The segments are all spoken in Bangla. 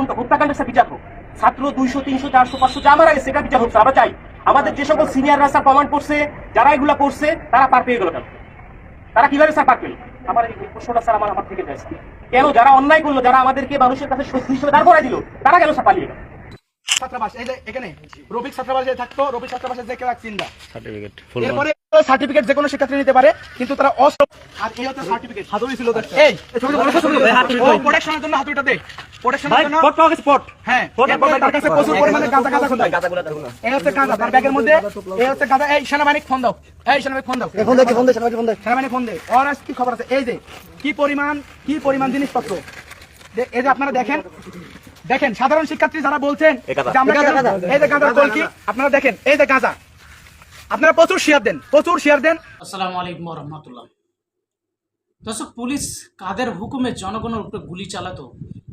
হত্যা- হত্যাকাণ্ডের সাথে বিচার হোক। ছাত্র দুইশো, তিনশো, চারশো, পাঁচশো, যা মারা গেছে সেটা বিচার হচ্ছে আমরা চাই। আমাদের যে সকল সিনিয়ররা স্যার কমান্ড করছে, যারা এগুলা করছে, তারা পার পেয়ে গেল কেন? তারা কীভাবে স্যার পার পেল? আমার এই প্রশ্নটা স্যার আমার আমার থেকে যায়। কেন? যারা অন্যায় করল, যারা আমাদেরকে মানুষের কাছে শত্রু হিসেবে দাঁড় করাই দিল, তারা কেন স্যার পালিয়ে গেল? ছাত্রাবাস এই যে এখানে রফিক ছাত্রাবাসে থাকতো রফিক ছাত্রাবাসে যে কেউ চিন্তা সার্টিফিকেট এরপরে সার্টিফিকেট যে কোনো শিক্ষার্থী নিতে পারে কিন্তু তারা অস্ত্র আর এই হচ্ছে সার্টিফিকেট হাতুড়ি ছিল এই এই বড় ছবি ও প্রোটেকশনের জন্য হাতুড়িটা দে। প্রোটেকশনের জন্য পট পাওয়া গেছে পট। হ্যাঁ এরপরে তার কাছে প্রচুর পরিমাণে গাঁজা গাঁজা খোঁজায় এই হচ্ছে গাঁজা। তার ব্যাগের মধ্যে এই হচ্ছে গাঁজা। এই সেনাবাহিনী ফোন দাও। এই সেনাবাহিনী ফোন দাও। ফোন দে ফোন দে সেনাবাহিনী ফোন দে। সেনাবাহিনী ফোন দে। ওর আজ কি খবর আছে? এই যে কি পরিমাণ কি পরিমাণ জিনিসপত্র? এই যে আপনারা দেখেন দেখেন সাধারণ শিক্ষার্থী যারা বলছেন যে আমরা কেন- এই যে গাঁজার কলকি আপনারা দেখেন এই যে গাঁজা। আপনারা প্রচুর শেয়ার দেন প্রচুর শেয়ার দেন। আসসালামু আলাইকুম রহমতুল্লাহ। দর্শক পুলিশ কাদের হুকুমে জনগণের উপরে গুলি চালাতো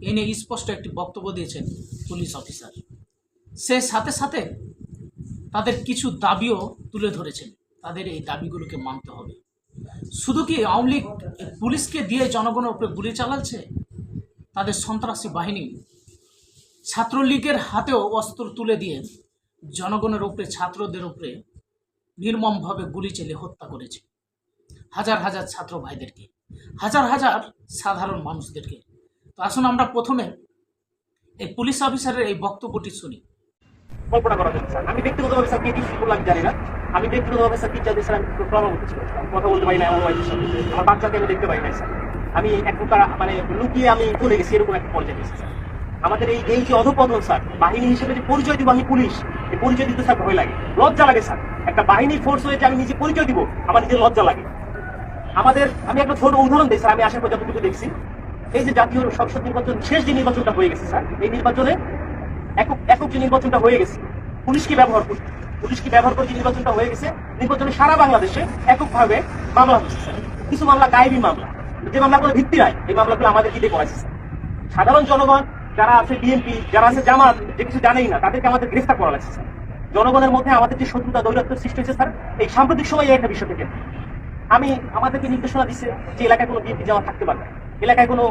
এ নিয়ে স্পষ্ট একটি বক্তব্য দিয়েছেন পুলিশ অফিসার। সে সাথে সাথে তাদের কিছু দাবিও তুলে ধরেছেন। তাদের এই দাবিগুলোকে মানতে হবে। শুধু কি আওয়ামী লীগ পুলিশকে দিয়ে জনগণের উপরে গুলি চালাচ্ছে? তাদের সন্ত্রাসী বাহিনী ছাত্রলীগের হাতেও অস্ত্র তুলে দিয়ে জনগণের উপরে, ছাত্রদের উপরে নির্মমভাবে গুলি চেলে হত্যা করেছে। হাজার হাজার ছাত্র ভাইদেরকে, হাজার হাজার সাধারণ মানুষদেরকে। তো আসুন আমরা প্রথমে এই পুলিশ অফিসারের এই বক্তব্যটি শুনি। কল্পনা করা স্যার। আমি ব্যক্তিগতভাবে, স্যার, কি কি করলাম জানি না। আমি ব্যক্তিগতভাবে, স্যার টিচারদের স্যার, আমি প্রবলেম কথা বলতে পারি না আমার আমার বাচ্চাকে আমি দেখতে পাই না স্যার। আমি এক প্রকার মানে লুকিয়ে আমি চলে গেছি, এরকম একটা পর্যায়ে স্যার। আমাদের এই এই যে অধপতন, স্যার, বাহিনী হিসেবে যে পরিচয় দিব আমি পুলিশ এই পরিচয় দিতে স্যার ভয় লাগে। লজ্জা লাগে, স্যার। একটা বাহিনীর ফোর্স হয়ে যে আমি নিজে পরিচয় দিব, আমার নিজের লজ্জা লাগে। আমাদের আমি একটা ছোট উদাহরণ দিই, স্যার, আমি আসার পর যতটুকু দেখছি। এই যে জাতীয় সংসদ নির্বাচন, শেষ যে নির্বাচনটা হয়ে গেছে, স্যার, এই নির্বাচনে একক একক যে নির্বাচনটা হয়ে গেছে পুলিশকে ব্যবহার করে পুলিশকে ব্যবহার করে যে নির্বাচনটা হয়ে গেছে? নির্বাচনে সারা বাংলাদেশে এককভাবে মামলা হচ্ছে, স্যার। কিছু মামলা গায়েবী মামলা। যে মামলাগুলো ভিত্তি নাই, এই মামলাগুলো আমাদের দিয়ে করাইছে সাধারণ জনগণ যারা আছে বিএনপি, যারা আছে জামাত, যে কিছু জানেই না, তাদেরকে আমাদের গ্রেফতার করা লাগছে, স্যার। জনগণের মধ্যে আমাদের যে শত্রুতা দৌরাত্ম সৃষ্টি হয়েছে, স্যার, এই সাম্প্রতিক সময়ে একটা বিষয় থেকে আমি, আমাদেরকে নির্দেশনা দিচ্ছে যে এলাকায় কোনো বিএনপি জামাত থাকতে পারবে। এলাকায় কোনো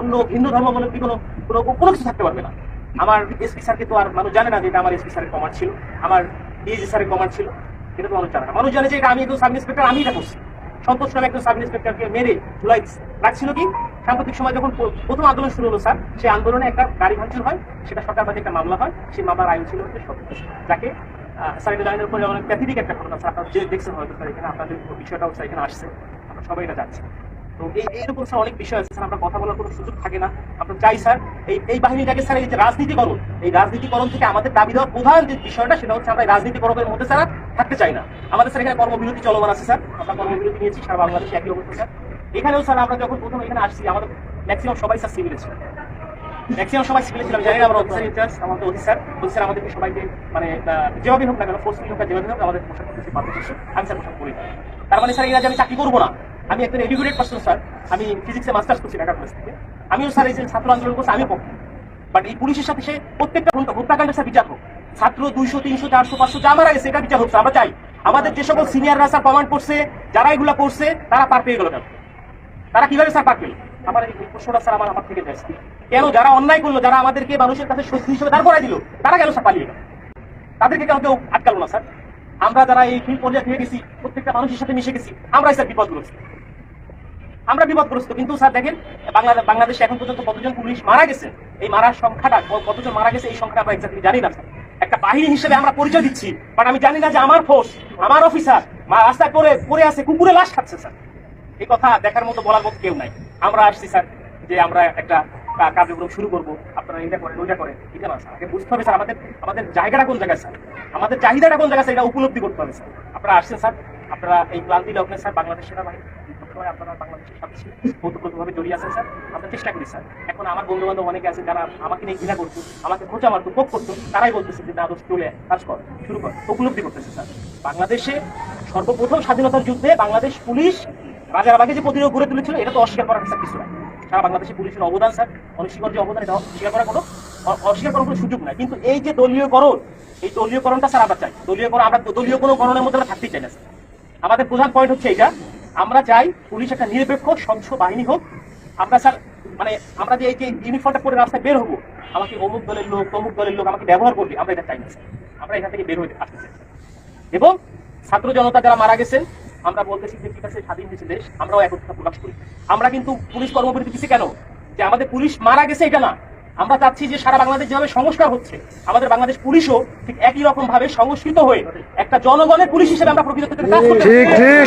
অন্য ভিন্ন ধর্মাবলম্বী কোনো কোনো কোনো কিছু থাকতে পারবে না। আমার এসপি স্যারকে তো আর মানুষ জানে না যে এটা আমার এসপি স্যারের কমান্ড ছিল, আমার ডিএজি স্যারের কমান্ড ছিল। এটা তো মানুষ জানে না। মানুষ জানে যে এটা আমি একজন সাব ইন্সপেক্টর আমি এটা করছি। সন্তোষ নামে একজন সাব ইন্সপেক্টরকে মেরে কি? সাম্প্রতিক সময় যখন প্রথম আন্দোলন শুরু হলো, স্যার, সেই আন্দোলনে একটা গাড়ি ভাঙচুর হয়, সেটা সরকার বাদে একটা মামলা হয়, সেই মামলার আয়ু ছিল হচ্ছে সন্তোষ যাকে উপর যেমন একটা ঘটনা, স্যার দেখছেন হয়তো, স্যার, এখানে আপনাদের বিষয়টাও, স্যার, এখানে আসছে। আমরা সবাই এটা যাচ্ছে তো এই এইরকম স্যার অনেক বিষয় আছে স্যার আমরা কথা বলার কোনো সুযোগ থাকে না। আমরা চাই স্যার এই এই বাহিনীটাকে স্যার এই যে রাজনীতিকরণ এই রাজনীতিকরণ থেকে আমাদের দাবি দেওয়ার প্রধান যে বিষয়টা সেটা হচ্ছে আমরা রাজনীতিকরণের মধ্যে স্যার থাকতে চাই না। আমাদের স্যার এখানে কর্মবিরতি চলমান আছে স্যার আমরা কর্মবিরতি নিয়েছি সারা বাংলাদেশে একই অবস্থা স্যার এখানেও স্যার আমরা যখন প্রথম এখানে আসছি আমাদের ম্যাক্সিমাম সবাই স্যার সিভিলে ছিল। ম্যাক্সিমাম সময় সিভিলে ছিলাম জানি না আমার অফিসার ইনচার্জ আমাদের অফিসার অফিসার আমাদেরকে সবাইকে মানে আহ, যেভাবে হোক না কেন ফোর্সফুলি হোক যেভাবে হোক আমাদের পোশাক করতে বাধ্য আমি স্যার পোশাক করি তার মানে স্যার এরা যে আমি চাকরি করব না। আমি একজন এডুকেটেড পার্সন স্যার আমি ফিজিক্সে মাস্টার্স করছি ঢাকা কলেজ থেকে। আমিও স্যার এই যে ছাত্র আন্দোলন করছি আমি পক্ষে বাট এই পুলিশের সাথে সে প্রত্যেকটা হত্যা- হত্যাকাণ্ডের স্যার বিচার হোক। ছাত্র দুইশো, তিনশো, চারশো, পাঁচশো, যা মারা গেছে, এটা বিচার হোক আমরা চাই। আমাদের যে সকল সিনিয়ররা স্যার কমান্ড করছে, যারা এগুলা করছে, তারা পার পেয়ে গেল কেন? তারা কীভাবে স্যার পার পেল? আমার এই প্রশ্নটা স্যার আমার আমার থেকে যায় কেন যারা অন্যায় করল, যারা আমাদেরকে মানুষের কাছে শত্রু হিসেবে দাঁড় করাই দিল, তারা কেন স্যার পালিয়ে গেল? তাদেরকে কেন কেউ আটকালো না স্যার আমরা যারা এই ফিল্ড পর্যায়ে পেয়ে গেছি, প্রত্যেকটা মানুষের সাথে মিশে গেছি, আমরাই স্যার বিপদগ্রস্ত। আমরা বিপদগ্রস্ত, কিন্তু স্যার দেখেন বাংলাদেশ বাংলাদেশে এখন পর্যন্ত কতজন পুলিশ মারা গেছে? এই মারার সংখ্যাটা কতজন মারা গেছে, এই সংখ্যাটা আমরা এক্সাক্টলি জানি না একটা বাহিনী হিসেবে আমরা পরিচয় দিচ্ছি বাট আমি জানি না যে আমার ফোর্স আমার অফিসার রাস্তায় পড়ে পড়ে আছে, কুকুরে লাশ খাচ্ছে, স্যার। এই কথা দেখার মতো বলার মতো কেউ নাই। আমরা আসছি, স্যার, যে আমরা একটা কার্যক্রম শুরু করব। আপনারা এটা করেন, ওইটা করেন। এটা না স্যার আগে বুঝতে হবে, স্যার, আমাদের আমাদের জায়গাটা কোন জায়গায়, স্যার? আমাদের চাহিদাটা কোন জায়গায়, স্যার, এটা উপলব্ধি করতে হবে, স্যার। আপনারা আসছেন, স্যার। আপনারা এই ক্লান্তি লগ্নে, স্যার, বাংলাদেশ সেনাবাহিনী সবসময় আপনারা বাংলাদেশের সাথে ওতপ্রোতভাবে জড়িয়ে আছেন, স্যার। আমরা চেষ্টা করি, স্যার। এখন আমার বন্ধু বান্ধব অনেকে আছে, যারা আমাকে নিয়ে ঘৃণা করতো, আমাকে খোঁচা মারতো, কোপ করতো, তারাই বলতেছে যে, না চলে কাজ কর, শুরু কর। উপলব্ধি করতেছে, স্যার। বাংলাদেশে সর্বপ্রথম স্বাধীনতার যুদ্ধে বাংলাদেশ পুলিশ রাজারবাগে যে প্রতিরোধ গড়ে তুলেছিল, এটা তো অস্বীকার করার স্যার কিছু নাই। সারা বাংলাদেশে পুলিশের অবদান, স্যার। অনস্বীকার যে অবদান, এটা অস্বীকার করার কোনো অস্বীকার করার কোনো সুযোগ নাই। কিন্তু এই যে দলীয়করণ এই দলীয়করণটা স্যার, আমরা চাই। দলীয়করণ আমরা দলীয় কোনো গণনের মধ্যে আমরা থাকতেই চাই না, স্যার। আমাদের প্রধান পয়েন্ট হচ্ছে এটা আমরা চাই পুলিশ একটা নিরপেক্ষ, স্বচ্ছ বাহিনী হোক। আমরা স্যার মানে আমরা যে এই যে ইউনিফর্মটা পরে রাস্তায় বের হব, আমাকে অমুক দলের লোক, তমুক দলের লোক আমাকে ব্যবহার করবে, আমরা এটা চাই না আমরা এখান থেকে বের হইতে আসতে চাই এবং ছাত্র জনতা যারা মারা গেছেন, আমরা বলতেছি যে ঠিক আছে, স্বাধীন দেশে দেশ আমরাও একত্রতা প্রকাশ করি। আমরা কিন্তু পুলিশ কর্মবিরতি দিচ্ছি কেন? যে আমাদের পুলিশ মারা গেছে এটা না। আমরা চাচ্ছি যে সারা বাংলাদেশ যেভাবে সংস্কার হচ্ছে আমাদের বাংলাদেশ পুলিশও ঠিক একই রকম ভাবে সংস্কৃত হয়ে একটা জনগণের পুলিশ হিসেবে আমরা প্রকৃত ঠিক, ঠিক।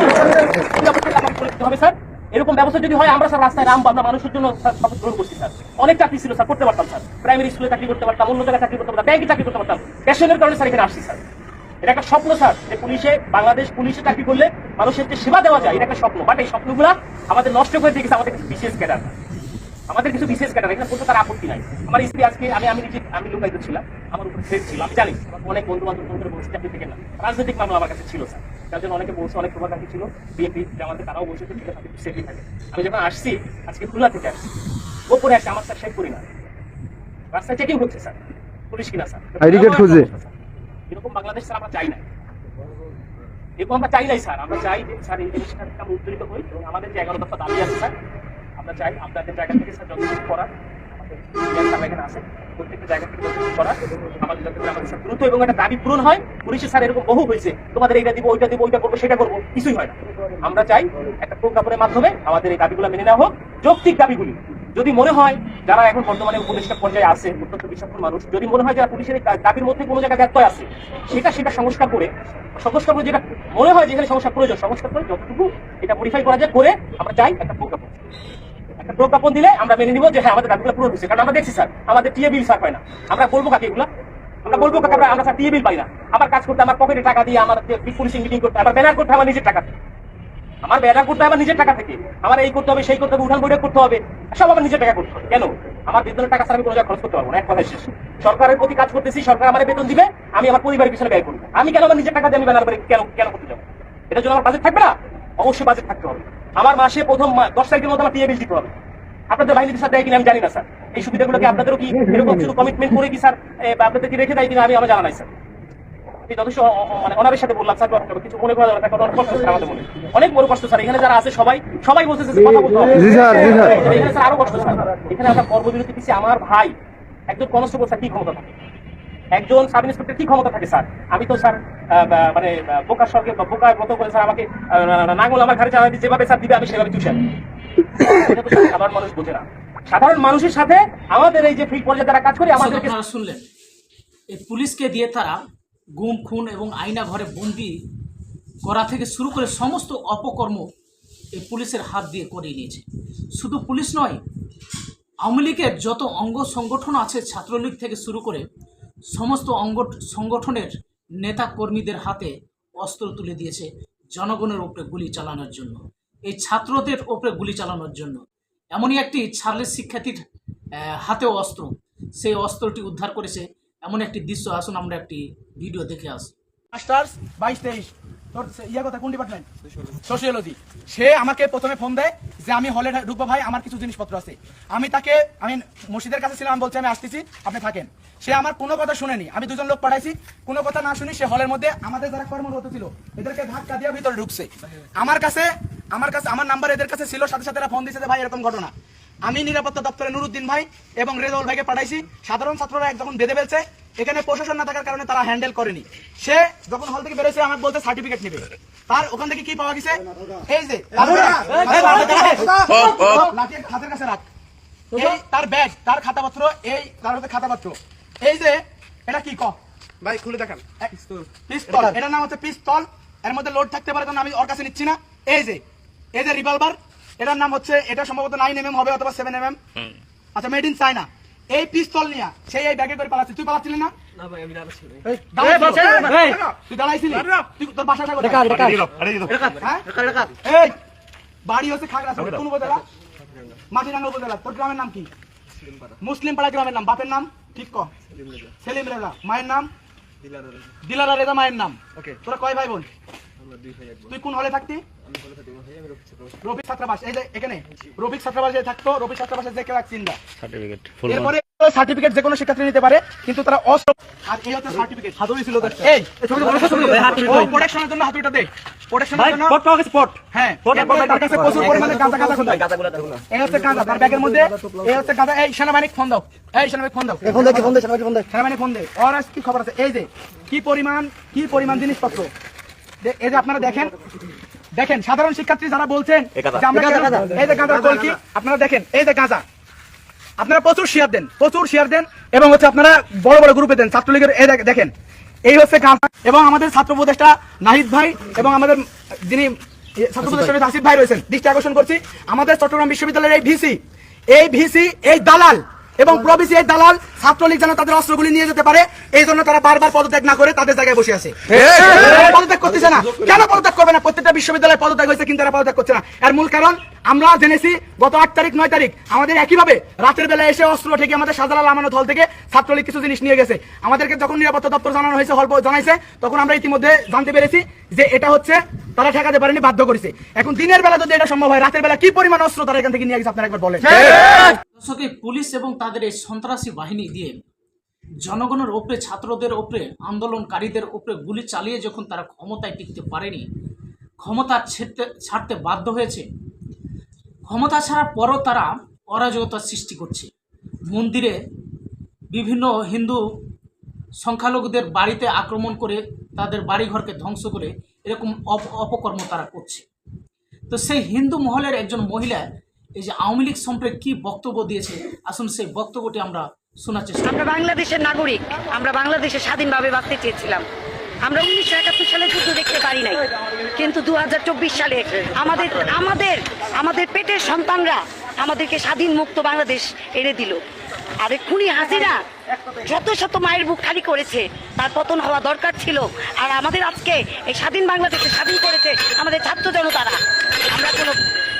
হবে স্যার। এরকম ব্যবস্থা যদি হয় আমরা স্যার রাস্তায় রাম আমরা মানুষের জন্য শপথ গ্রহণ করছি স্যার। অনেক চাকরি ছিল স্যার করতে পারতাম স্যার। প্রাইমারি স্কুলে চাকরি করতে পারতাম অন্য জায়গায় চাকরি করতে পারতাম ব্যাংকে চাকরি করতে পারতাম। প্যাশনের কারণে স্যার এখানে আসছি স্যার। এটা একটা স্বপ্ন স্যার যে পুলিশে বাংলাদেশ পুলিশে চাকরি করলে মানুষের যে সেবা দেওয়া যায় এটা একটা স্বপ্ন। বাট এই স্বপ্নগুলা আমাদের নষ্ট করে দিয়েছে আমাদের বিশেষ ক্যাডার। আমাদের কিছু বিশেষ ক্যাডার এখানে কোনো তার আপত্তি নাই। আমার স্ত্রী আজকে আমি আমি নিজে আমি লুকায়িত ছিলাম আমার উপর থ্রেট ছিল। আমি জানি অনেক বন্ধু বান্ধব বলছে চাকরি থেকে না। রাজনৈতিক মামলা আমার কাছে ছিল স্যার। তার জন্য অনেকে বলছে অনেক প্রভাকাঙ্ক্ষী ছিল। বিএনপি আমাদের তারাও বলছে ঠিক আছে থাকে আমি যখন আসছি আজকে খুলনা থেকে আসছি ওপরে আসছে আমার স্যার শেখ করি না রাস্তায় চেকিং হচ্ছে স্যার। পুলিশ কিনা স্যার? খুঁজে। এরকম বাংলাদেশ স্যার আমরা চাই না। এরকম আমরা চাই নাই স্যার। আমরা চাই যে স্যার এই জিনিসটা আমরা উত্তরিত হই এবং আমাদের যে এগারো দফা দাবি আছে স্যার আমরা চাই আপনাদের জায়গা থেকে স্যার যতটুকু করা আমাদের জ্ঞান তারা এখানে আছে, প্রত্যেকটা জায়গা থেকে যতটুকু করা আমাদের যাতে আমাদের স্যার দ্রুত এবং একটা দাবি পূরণ হয়। স্যার এরকম হয়েছে, তোমাদের দিব সেটা করব একটা প্রজ্ঞাপনের মাধ্যমে আমাদের এই মেনে নেওয়া হোক। যৌক্তিক দাবিগুলি, যদি মনে হয় যারা এখন বর্তমানে উপদেষ্টা পর্যায়ে আছে, অত্যন্ত বিচক্ষণ মানুষ, যদি মনে হয় যারা পুলিশের দাবির মধ্যে কোনো জায়গায় ব্যত্যয় আছে, সেটা সেটা সংস্কার করে সংস্কার করে যেটা মনে হয় যেখানে সংস্কার প্রয়োজন, সংস্কার করে যতটুকু এটা মডিফাই করা যায়, করে আমরা চাই একটা প্রজ্ঞাপন। একটা প্রজ্ঞাপন দিলে আমরা মেনে নিব যে হ্যাঁ আমাদের দাবিগুলো পূরণ হচ্ছে কারণ আমরা দেখছি, স্যার, আমাদের টিএ বিল স্যার পায় না। আমরা বলব কাকে এগুলা? আমরা বলব কাকে? আমরা স্যার টিএ বিল পাই না। আমার কাজ করতে, আমার পকেটে টাকা দিয়ে, আমার পুলিশিং মিটিং করতে, আমার ব্যানার করতে আমার নিজের টাকা আমার ব্যানার করতে আমার নিজের টাকা থেকে। আমার এই করতে হবে, সেই করতে হবে, উঠান বৈঠক করতে হবে। সব আমার নিজের টাকা করতে হবে। কেন? আমার বেতনের টাকা ছাড়া আমি কোনো জায়গায় খরচ করতে পারব না। এক কথায় শেষ। সরকারের প্রতি কাজ করতেছি, সরকার আমার বেতন দিবে, আমি আমার পরিবারের পিছনে ব্যয় করব। আমি কেন আমার নিজের টাকা দিয়ে আমি ব্যানার করে কেন কেন করতে যাব? এটার জন্য আমার বাজেট থাকবে না? অবশ্যই বাজেট থাকতে হবে। আমার মাসে প্রথম দশ তারিখের মধ্যে আমার টিএ বিল দিতে হবে। আপনাদের বাহিনীর স্যার দেয় কিনা আমি জানি না স্যার। এই সুবিধাগুলো কি আপনাদেরও কি এরকম শুধু কমিটমেন্ট করে কি স্যার আপনাদের কি রেখে দেয় কিনা আমি আমার জানা নাই স্যার। যথেষ্ট মানে সাথে বললাম স্যার কিছু মনে করা যাবে অনেক কষ্ট আমাদের মনে। অনেক বড় কষ্ট স্যার। এখানে যারা আছে সবাই সবাই বলতেছে কথা বলতে হবে। জি স্যার, জি স্যার। এখানে স্যার আরও কষ্ট স্যার। এখানে আমরা কর্মবিরতি আমার ভাই একজন কনস্টেবল স্যার কি ক্ষমতা থাকে? একজন সাব ইন্সপেক্টর কি ক্ষমতা থাকে, স্যার? আমি তো, স্যার মানে বোকার সঙ্গে বোকার মতো করে, স্যার, আমাকে নাঙ্গল আমার ঘাড়ে চালাতে যেভাবে, স্যার, দিবে, আমি সেভাবে চুষে সাধারণ মানুষ বোঝে না। সাধারণ মানুষের সাথে আমাদের এই যে ফ্রি পর্যায়ে যারা কাজ করে, আমাদেরকে শুনলেন? এই পুলিশকে দিয়ে তারা গুম, খুন এবং আয়না ঘরে বন্দি করা থেকে শুরু করে সমস্ত অপকর্ম এই পুলিশের হাত দিয়ে করিয়ে নিয়েছে। শুধু পুলিশ নয়, আওয়ামী লীগের যত অঙ্গ সংগঠন আছে, ছাত্রলীগ থেকে শুরু করে সমস্ত অঙ্গ সংগঠনের নেতা কর্মীদের হাতে অস্ত্র তুলে দিয়েছে জনগণের ওপরে গুলি চালানোর জন্য। এই ছাত্রদের ওপরে গুলি চালানোর জন্য। এমনই একটি ছার্লেস শিক্ষার্থীর হাতেও অস্ত্র। সেই অস্ত্রটি উদ্ধার করেছে। এমন একটি দৃশ্য আসুন আমরা একটি ভিডিও দেখে আসি। মাস্টার্স বাইশ, তেইশ। তোর ইয়ে কথা কোন ডিপার্টমেন্ট সোশিওলজি সে আমাকে প্রথমে ফোন দেয় যে আমি হলে ঢুকবো ভাই, আমার কিছু জিনিসপত্র আছে। আমি তাকে, আমি মসজিদের কাছে ছিলাম, বলছি আমি আসতেছি, আপনি থাকেন। সে আমার কোনো কথা শুনেনি। আমি দুজন লোক পাঠাইছি, কোনো কথা না শুনি সে হলের মধ্যে আমাদের যারা কর্মরত ছিল, এদেরকে ধাক্কা দিয়ে ভিতরে ঢুকছে। আমার কাছে আমার কাছে, আমার নাম্বার এদের কাছে ছিল, সাথে সাথে ফোন দিয়েছে ভাই, এরকম ঘটনা। আমি নিরাপত্তা দপ্তরে নুরুদ্দিন ভাই এবং রেজাউল ভাইকে পাঠাইছি। সাধারণ ছাত্ররা যখন বেঁধে ফেলছে এখানে প্রশাসন না থাকার কারণে তারা হ্যান্ডেল করেনি। সে যখন হল থেকে বেরোছে আমাকে বলতে সার্টিফিকেট নেবে। তার ওখান থেকে কি পাওয়া গেছে? এই যে হাতের কাছে রাখ। এই তার ব্যাগ তার খাতাপত্র এই তার হাতে খাতাপত্র। এই যে এটা কি? ক। ভাই খুলে দেখান। পিস্তল। এটার নাম হচ্ছে পিস্তল। এর মধ্যে লোড থাকতে পারে কারণ আমি ওর কাছে নিচ্ছি না। এই যে এই যে রিভলভার এটার নাম হচ্ছে এটা সম্ভবত নাইন এম হবে অথবা সেভেন এম আচ্ছা মেড ইন চায়না এই পিস্তল নিয়ে সেই এই ব্যাগে করে পালাচ্ছি তুই পালাচ্ছিলি না? এই, দাঁড়াইছিলি? এই, তুই দাঁড়াইছিলি? তুই তোর বাসাটা কোথায়? হ্যাঁ? এই বাড়ি হচ্ছে খাগড়া কোন উপজেলা? মাটিরাঙ্গা উপজেলা। তোর গ্রামের নাম কি? মুসলিম পাড়া গ্রামের নাম। বাপের নাম? ঠিক ক। সেলিম রেজা। মায়ের নাম? দিলারা রেজা। মায়ের নাম। তোরা কয় ভাই বোন? তুই কোন হলে থাকতি? রফিক ছাত্রাবাস। এই যে এখানে। রফিক ছাত্রাবাসে থাকতো রফিক ছাত্রাবাসে যে কেউ চিন্তা সার্টিফিকেট এরপরে সার্টিফিকেট যে কোনো শিক্ষার্থী নিতে পারে কিন্তু তারা অস্ত্র আর এই হচ্ছে সার্টিফিকেট হাতুড়ি ছিল এই এই বড় ছবি ও প্রোটেকশনের জন্য হাতুড়িটা দে। প্রোটেকশনের জন্য পট পাওয়া গেছে পট হ্যাঁ এরপরে তার কাছে প্রচুর পরিমাণে গাঁজা গাঁজা খোঁজা এই হচ্ছে গাঁজা তার ব্যাগের মধ্যে এই হচ্ছে গাঁজা। এই সেনাবাহিনী ফোন দাও। এই সেনাবাহিনী ফোন দাও। ফোন দে ফোন দে সেনাবাহিনী ফোন দে। সেনাবাহিনী ফোন দে। ওর আজ কি খবর আছে? এই যে কি পরিমাণ কি পরিমাণ জিনিসপত্র? এই যে আপনারা দেখেন দেখেন সাধারণ শিক্ষার্থী যারা বলছেন। এই যে গাঁজা কলকি আপনারা দেখেন এই যে গাঁজা। আপনারা প্রচুর শেয়ার দেন প্রচুর শেয়ার দেন এবং হচ্ছে আপনারা বড় বড় গ্রুপে দেন ছাত্রলীগের এই দেখেন এই হচ্ছে গাঁজা। এবং আমাদের ছাত্র উপদেষ্টা নাহিদ ভাই এবং আমাদের যিনি ছাত্র উপদেষ্টা আসিফ ভাই রয়েছেন দৃষ্টি আকর্ষণ করছি। আমাদের চট্টগ্রাম বিশ্ববিদ্যালয়ের এই ভিসি এই ভিসি এই দালাল এবং প্রবিসি এই দালাল ছাত্রলীগ যেন তাদের অস্ত্রগুলি নিয়ে যেতে পারে এই জন্য তারা বারবার পদত্যাগ না করে তাদের জায়গায় বসে আছে। পদত্যাগ করতেছে না। কেন পদত্যাগ করবে না? প্রত্যেকটা বিশ্ববিদ্যালয়ে পদত্যাগ হয়েছে কিন্তু তারা পদত্যাগ করছে না। এর মূল কারণ আমরা জেনেছি গত আট তারিখ নয় তারিখ আমাদের একইভাবে রাতের বেলা এসে অস্ত্র থেকে আমাদের শাহজালাল আমানত হল থেকে ছাত্রলীগ কিছু জিনিস নিয়ে গেছে। আমাদেরকে যখন নিরাপত্তা দপ্তর জানানো হয়েছে হল জানাইছে তখন আমরা ইতিমধ্যে জানতে পেরেছি যে এটা হচ্ছে তারা ঠেকাতে পারেনি বাধ্য করেছে। এখন দিনের বেলা যদি এটা সম্ভব হয় রাতের বেলা কি পরিমাণ অস্ত্র তারা এখান থেকে নিয়ে গেছে আপনারা একবার বলেন। দর্শক পুলিশ এবং তাদের এই সন্ত্রাসী বাহিনী দিয়ে জনগণের ওপরে, ছাত্রদের ওপরে, আন্দোলনকারীদের ওপরে গুলি চালিয়ে যখন তারা ক্ষমতায় টিকতে পারেনি, ক্ষমতা ছেড়তে, ছাড়তে বাধ্য হয়েছে, ক্ষমতা ছাড়ার পরও তারা অরাজকতার সৃষ্টি করছে। মন্দিরে বিভিন্ন হিন্দু সংখ্যালঘুদের বাড়িতে আক্রমণ করে তাদের বাড়িঘরকে ধ্বংস করে এরকম অপ- অপকর্ম তারা করছে। তো সেই হিন্দু মহলের একজন মহিলা, এই যে আওয়ামী লীগ সম্পর্কে কী বক্তব্য দিয়েছে? আসুন সেই বক্তব্যটি আমরা শোনার চেষ্টা আমরা বাংলাদেশের নাগরিক আমরা বাংলাদেশে স্বাধীনভাবে বাঁচতে চেয়েছিলাম। আমরা উনিশশো একাত্তর সালে যুদ্ধ দেখতে পারি নাই কিন্তু দু সালে আমাদের আমাদের আমাদের পেটের সন্তানরা আমাদেরকে স্বাধীন মুক্ত বাংলাদেশ এনে দিল। আর খুনি হাসিনা যত শত মায়ের বুক খালি করেছে তার পতন হওয়া দরকার ছিল। আর আমাদের আজকে এই স্বাধীন বাংলাদেশে স্বাধীন করেছে আমাদের ছাত্র জনতারা। আমরা কোনো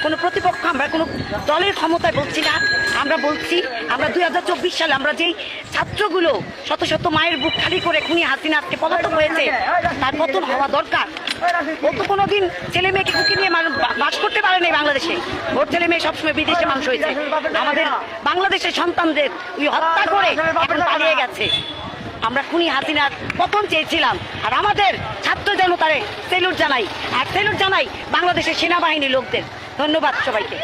কোনো প্রতিপক্ষ, আমরা কোনো দলের ক্ষমতায় বলছি না। আমরা বলছি, আমরা দুই হাজার চব্বিশ সালে আমরা যেই ছাত্রগুলো শত শত মায়ের বুক খালি করে খুনি হাসিনা আজকে পলাতক হয়েছে, তার পতন হওয়া দরকার। ও তো কোনোদিন ছেলে মেয়েকে বুকে নিয়ে বাস করতে পারে নাই বাংলাদেশে। ওর ছেলে মেয়ে সবসময় বিদেশে মানুষ হয়েছে। আমাদের বাংলাদেশের সন্তানদের ওই হত্যা করে এখন পালিয়ে গেছে। আমরা খুনি হাসিনার পতন চেয়েছিলাম, আর আমাদের ছাত্র জনতারে সেলুট জানাই, আর সেলুট জানাই বাংলাদেশের সেনাবাহিনী লোকদের। ধন্যবাদ সবাইকে।